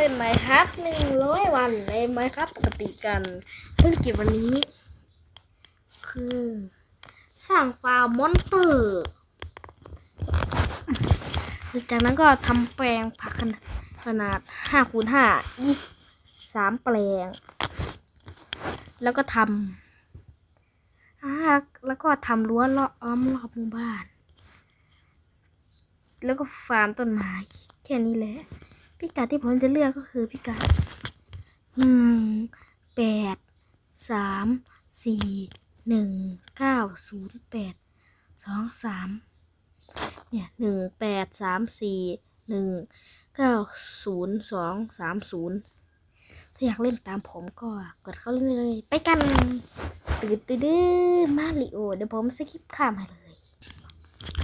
เล่นไหมครับหนึ่งร้อยวันในไหมครับปกติกันภารกิจวันนี้ คือ สร้างฟาร์มมอนเตอร์จากนั้นก็ทำแปลงผักขนาดขนาดห้าคูณห้ายี่สามแปลง แล้วก็ทำอ่าแล้วก็ทำรั้วล้อมรอบหมู่บ้าน แล้วก็ฟาร์มต้นไม้แค่นี้แหละ พิกัดที่ผมจะเลือกก็คือพิกัดหนึ่งแปดสามสี่หนึ่งเก้าศูนย์แปดสองสามเนี่ยหนึ่งแปดสามสี่หนึ่งเก้าศูนย์สองสามศูนย์ถ้าอยากเล่นตามผมก็กดเข้าเล่นเลย ไปกันตื่นตื่นมาริโอ เดี๋ยวผมสกิปข้ามให้เลย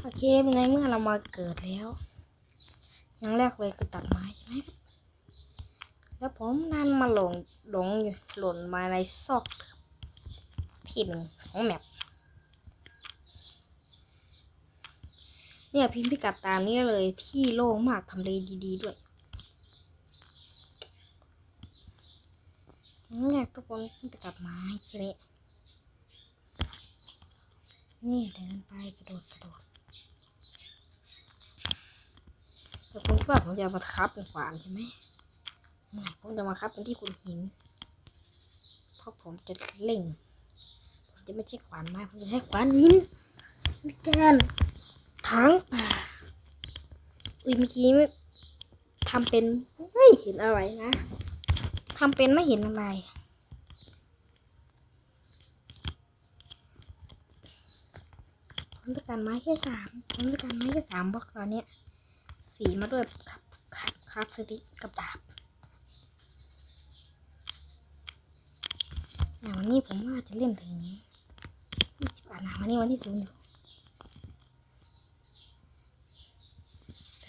โอเคในเมื่อเรามาเกิดแล้ว อย่างแรกเลยคือตัดไม้ใช่ไหมครับแล้วผมนั่นมาหลงหลงอยู่หล่นมาในซอกที่หนึ่งของแมปเนี่ยพิมพ์พิกัดตามนี้เลยที่โล่งมากทำเลดีๆด้วยอย่างแรกทุกคนไปตัดไม้ใช่ไหมนี่เดินไปกระโดดกระโดด แต่ผมคิดว่าผมจะมาคับเป็นขวานใช่ไหมไม่ผมจะมาคับเป็นที่คุณหิน เพราะผมจะเล่ง ผมจะไม่ใช่ขวานไม้ ผมจะใช้ขวานหินในการถางป่า อุ้ยเมื่อกี้ไม่ทำเป็นไม่เห็นอะไรนะทำเป็นไม่เห็นอะไรผมต้องการไม้แค่สามผมต้องการไม้แค่สามบล็อกตอนนี้ สีมาด้วยครับครับครับสติกับดาบวันนี้ผมว่าจะเล่นถึงยี่สิบอะนะวันนี้วันที่ศูนย์อยู่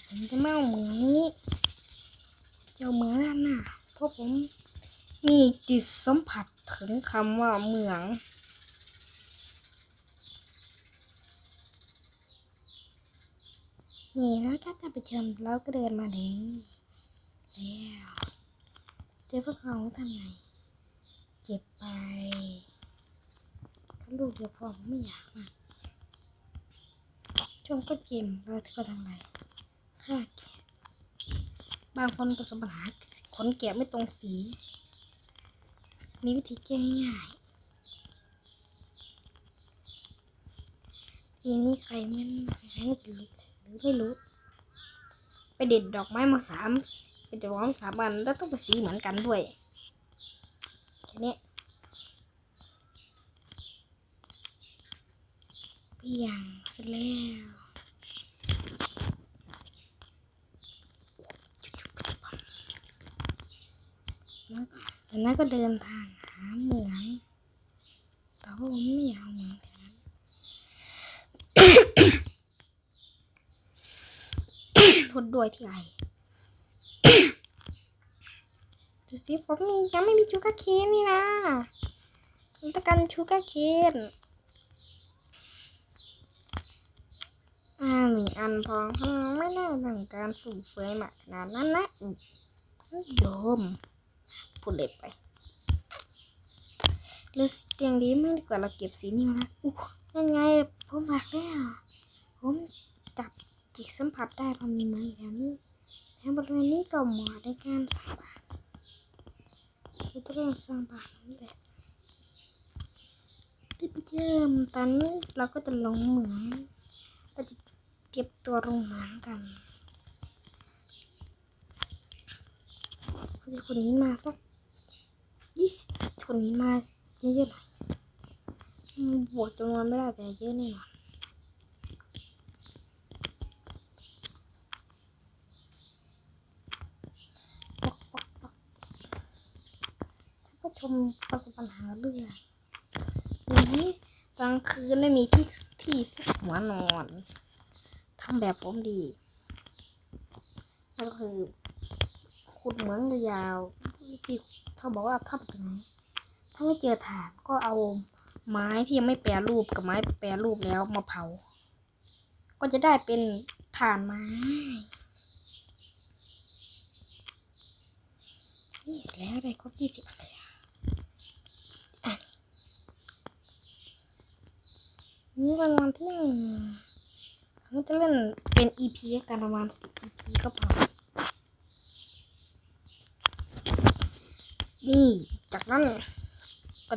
ผมจะไม่เอาเหมืองนี้จะเอาเหมืองด้านหน้าเพราะผมมีจิตสัมผัสถึงคำว่าเหมือง นี่แล้วก็ท่านผู้ชมเราก็เดินมาถึงแล้วเจอพวกเขาทำไงเก็บไปถ้าลูกเดียวพอไม่อยากนะช่วงต้นเกมเราก็ทำไงฆ่าแกะบางคนประสบปัญหาขนแกะไม่ตรงสี มีวิธีแก้ง่ายทีนี้ใครไม่ใครน่าจะรู้ หรือไม่รู้ ไปเด็ดดอกไม้มาสามเป็นดอกไม้สามอันแล้วต้องเป็นสีเหมือนกันด้วยแค่นี้เพียงเสร็จแล้วจากนั้นก็เดินทางหาเหมืองแต่ว่าผมไม่อยากเอาเหมืองแถวนั้น ทน ด้วยที่ไอดูสิผมมียังไม่มีชูการ์เคนนี่นะผมต้องการชูการ์เคนอ่าหนึ่งอันพอไม่น่าต้องการฝูเฟือยมากขนาดนั้นนะอืมโยมพูดเล็บไปเลือเตียงดีมากดีกว่าเราเก็บสีนี้มานะอู้ยังไงผมหักแล้วผมจับ จิตสัมผัสได้พอมีไม้แถวนี้แถวบริเวณนี้ก็เหมาะในการสร้างบ้านเราต้องเริ่มสร้างบ้านนี่แหละที่ไปเชื่มตอนนี้เราก็จะลงเหมืองเราจะเก็บตัวลงเหมืองกันเราจะคนนี้มาสักยี่สิบคนนี้มาเยอะๆหน่อยบวกจำนวนไม่ได้แต่เยอะแน่นอน ก็ ชมประสบปัญหาเรื่องนี้กลางคืนไม่มีที่ที่ซุกหัวนอนทำแบบผมดีก็คือขุดเหมืองยาวที่เขาบอกว่าทำตรงนี้ถ้าไม่เจอถ่านก็เอาไม้ที่ยังไม่แปรรูปกับไม้แปรรูปแล้วมาเผา ก็จะได้เป็นถ่านไม้นี่แล้วได้ครบยี่สิบอะไรอะอะ นี่รางวัลที่หนึ่งเราจะเล่นเป็น EP กันประมาณสิบ EP ก็พอ นี่จากนั้นก็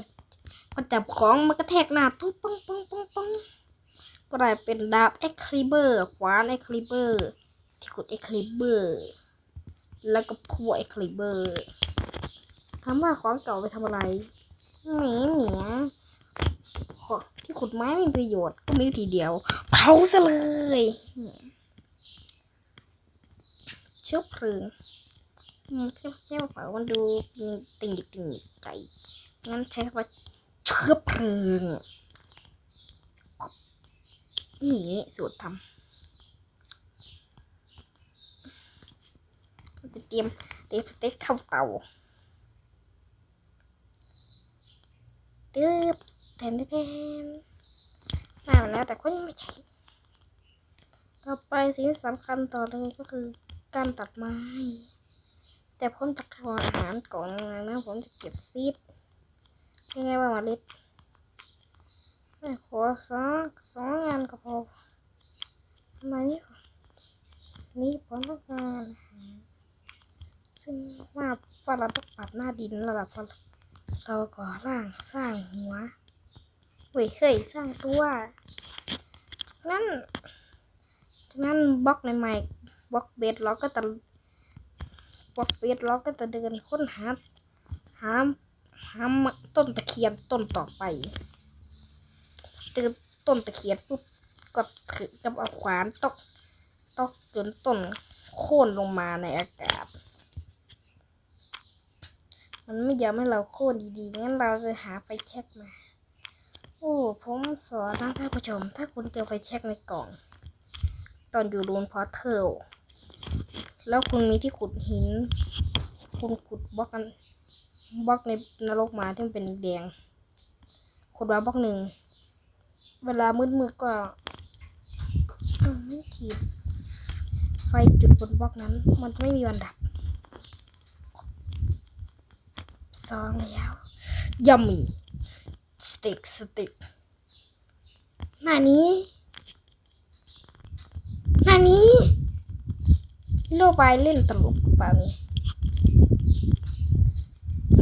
ก็จับของมากระแทกหน้าตุ๊บปังปังปังปังก็ได้เป็นดาบเอ็กคลิเบอร์ขวานเอ็กคลิเบอร์ ที่ขุดเอ็กคลิเบอร์ แล้วก็พัวเอ็กคลิเบอร์ถามว่าของเก่าไปทำอะไรหมีเหมีย ที่ขุดไม้ไม่มีประโยชน์ก็มีวิธีเดียว เผาซะเลยเชื้อเพลิงอืมใช่ใช่เปล่ามันดูติ่งติ่งดิกใจงั้นใช้คำว่าเชื้อเพลิงนี่สูตรทำจะเตรียมเตรียมสเต็กเข้าเตาตึ๊บ แทนแทนได้มาแล้วแต่ก็ยังไม่ใช่ต่อไปสิ่งสำคัญต่อเลยก็คือการตัดไม้ แต่ผมจะทำอาหารก่อนนะผมจะเก็บซีดยังไงว่าเมาเล็ดขอสองสองงานก็พอมานี่นี่ผมต้องการซึ่งว่าว่าเราต้องปรับหน้าดินแล้วล่ะเราเราก่อร่างสร้างหัว เว้ยเฮ้ยสร้างตัวจากนั้นจากนั้นบล็อกในไม้บล็อกเบสเราก็จะปลดเวทเราก็จะเดินค้นหาหาหาต้นตะเคียนต้นต่อไปเจอต้นตะเคียนปุ๊บก็ถือกับเอาขวานตอกตอกจนต้นโค่นลงมาในอากาศ มันไม่ยอมให้เราโค่นดีๆงั้นเราจะหาไฟแช็กมา โอ้ผมสอนนะท่านผู้ชม ถ้าคุณเจอไฟแช็กในกล่อง ตอนอยู่รูนพอเทลแล้วคุณมีที่ขุดหิน คุณขุดบล็อกกันบล็อกในนรกมาที่มันเป็นแดงขุดมาบล็อกหนึ่ง เวลามืดๆก็อ้าวไม่ขีด ไฟจุดบนบล็อกนั้น มันจะไม่มีวันดับสองแล้วยัมมี่ สเต็กสเต็กหน้านี้ หน้านี้โรบายเล่นตลกเปล่านี่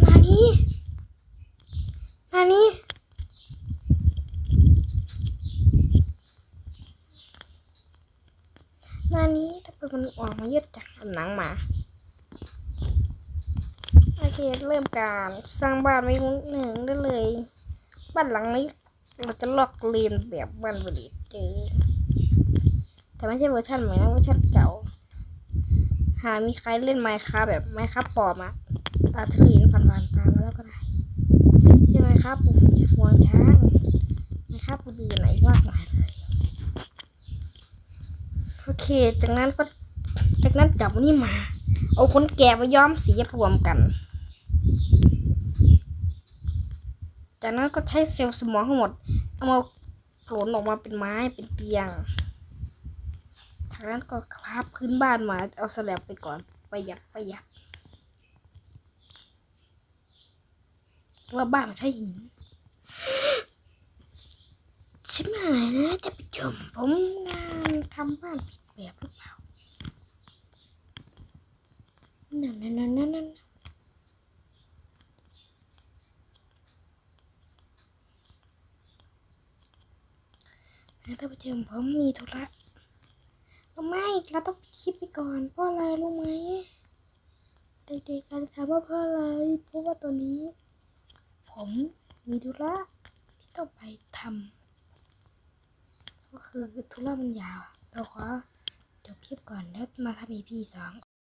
นานี้นานี้นานี้ถ้าเป็นมันออกมาเยอะจากหนังหมาโอเคเริ่มการสร้างบ้านไว้หนึ่งได้เลย บ้านหลังนี้ เราจะลอกเลียนแบบบ้านบริเจแต่ไม่ใช่เวอร์ชันใหม่นะเวอร์ชันเก่า หามีใครเล่นไมค์ค a f t แบบไมค์ค a f t ปลอมอะอาจจะเคยเห็นผ่านๆตามาแล้วก็ได้ใช่ไหมครับห่วงช้างไมค์ค a f t อื่นไหนมากมายเลยโอเค จากนั้นก็จากนั้นจับนี่มา เอาคนแก่มาย้อมสีรวมกัน จากนั้นก็ใช้เซลล์สมองทั้งหมดเอามาโผล่ออกมาเป็นไม้เป็นเตียงจากนั้นก็คราบพื้นบ้านมาเอาสแลบไปก่อนประหยัดประหยัดว่าบ้านมันใช้หินใช่ไหมนะท่านผู้ชมผมงานทำบ้านผิดแบบหรือเปล่านั่นนั่นนั่นนั่น นั่นท่านผู้ชมผมมีธุระไม่ เราต้องคิดไปก่อนเพราะอะไรรู้ไหมเด็กๆการถามว่าเพราะอะไรเพราะว่าตอนนี้ ผมมีธุระที่ต้องไปทำก็คือธุระมันยาวเราขอจบคลิปก่อนแล้วมาทำ EP สอง